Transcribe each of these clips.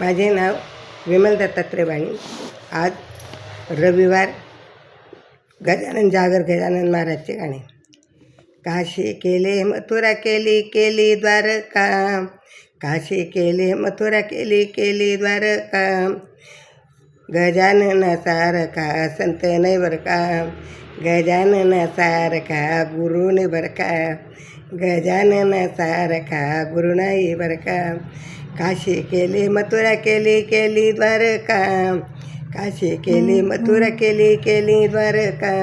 माझे नाव विमल दत्तात्रय बाणी आज रविवार गजानन जागर गजानन महाराजचे गाणे. काशी केले मथुरा केली केली द्वारका. काशी केले मथुरा केली केली द्वारका. गजानन सारखा संत नाही बरका. गजानन सारखा गुरु नाही बरं गजानन सारखा गुरु नाही बरं का काशी केली मथुरा केली केली द्वारका काशी केली मथुरा केली केली द्वारका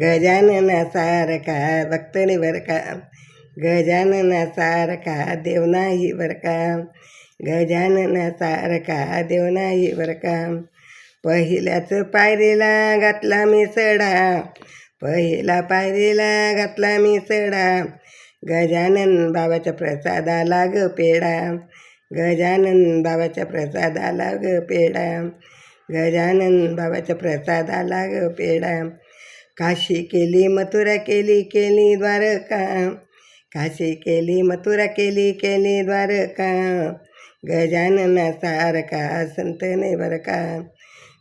गजानन सारखा भक्त नाही बरं का गजानन सारखा देव नाही बरं का गजानन सारखा देव नाही बरं का पहिल्याच पायरीला घातला मी सडा पहिला पायरीला घातला मी सडा गजानन बाबाच्या प्रसादाला ग पेढा. गजानन बाबाच्या प्रसादाला ग पेढा. गजानन बाबाच्या प्रसादाला ग पेढा. काशी केली मथुरा केली केली द्वारका. काशी केली मथुरा केली केली द्वारका. गजानन सारखा संत नाही बरं का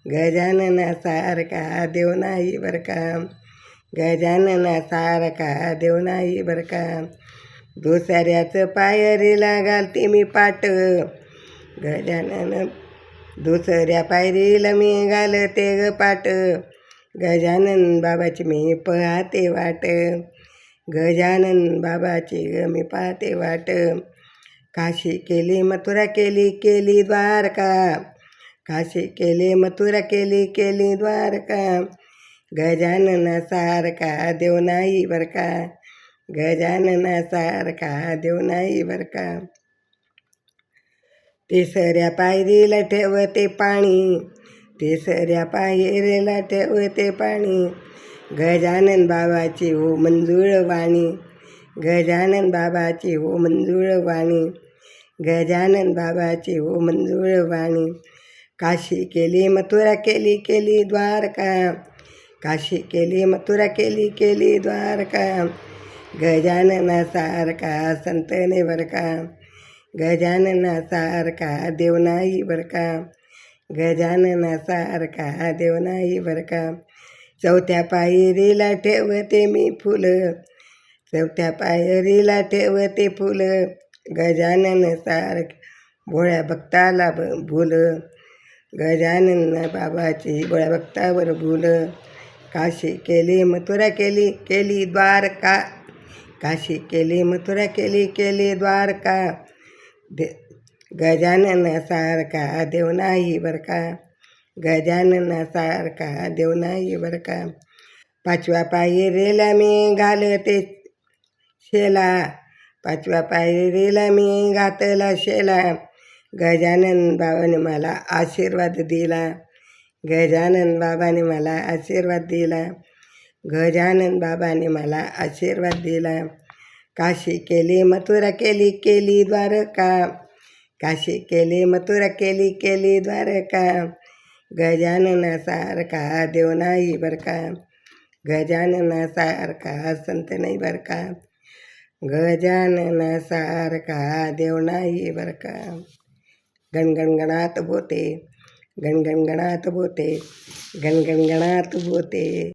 गजानन सारखा देव नाही बरं का गजानन सारखा देव नाही बरं का. दुसऱ्याचं पायरीला घालते मी पाट. गजानन दुसऱ्या पायरीला मी घालते ग पाट. गजानन बाबाची मी पाहते वाट. गजानन बाबाची ग मी पाहते वाट. काशी केली मथुरा केली केली द्वारका. काशी केली मथुरा केली केली द्वारका. गजानन सारखा देव नाही बर का? गजानन सारखा देव नाही बर का? तिसऱ्या पायरीला ठेवते पाणी तिसऱ्या पायरीला ठेवते पाणी. गजानन बाबाची हो मंजूळ वाणी गजानन बाबाची हो मंजूळ वाणी गजानन बाबाची हो मंजूळ वाणी. काशी केली मथुरा केली केली द्वारका. काशी केली मथुरा केली केली द्वारका. गजानना सारका संतने बरकाम गजानना सारका देवनाई बरकाम गजानना सारका देवनाई बरकाम चौथ्या पायरीला ठेवते मी फुलं. चौथ्या पायरीला ठेवते फुलं. गजानन सारख भोळ्या भक्ताला ब भूल. गजानन बाबाची भोळ्या भक्तावर भूल. काशी केली मथुरा केली केली द्वारका. काशी केली मथुरा केली केली द्वारका. दे गजानन सारका देव नाही बरं का गजानन सारका देव नाही बरं का पाचव्या रेला मी घालते शेला. पाचव्या पायरीला मी घातला शेला. गजानन बाबाने मला आशीर्वाद दिला. गजानन बाबाने मला आशीर्वाद दिला. गजानन बाबाने मला आशीर्वाद दिला. काशी केली मथुरा केली केली द्वारका. काशी केली मथुरा केली केली द्वारका. गजाननासारखा देव नाही बरका का. गजाननासारखा संत नाही बरका का. गजाननासारखा देव नाही बरं का. गणगणगणात बोते गणगणगणात बोते गणगणगणात बोते.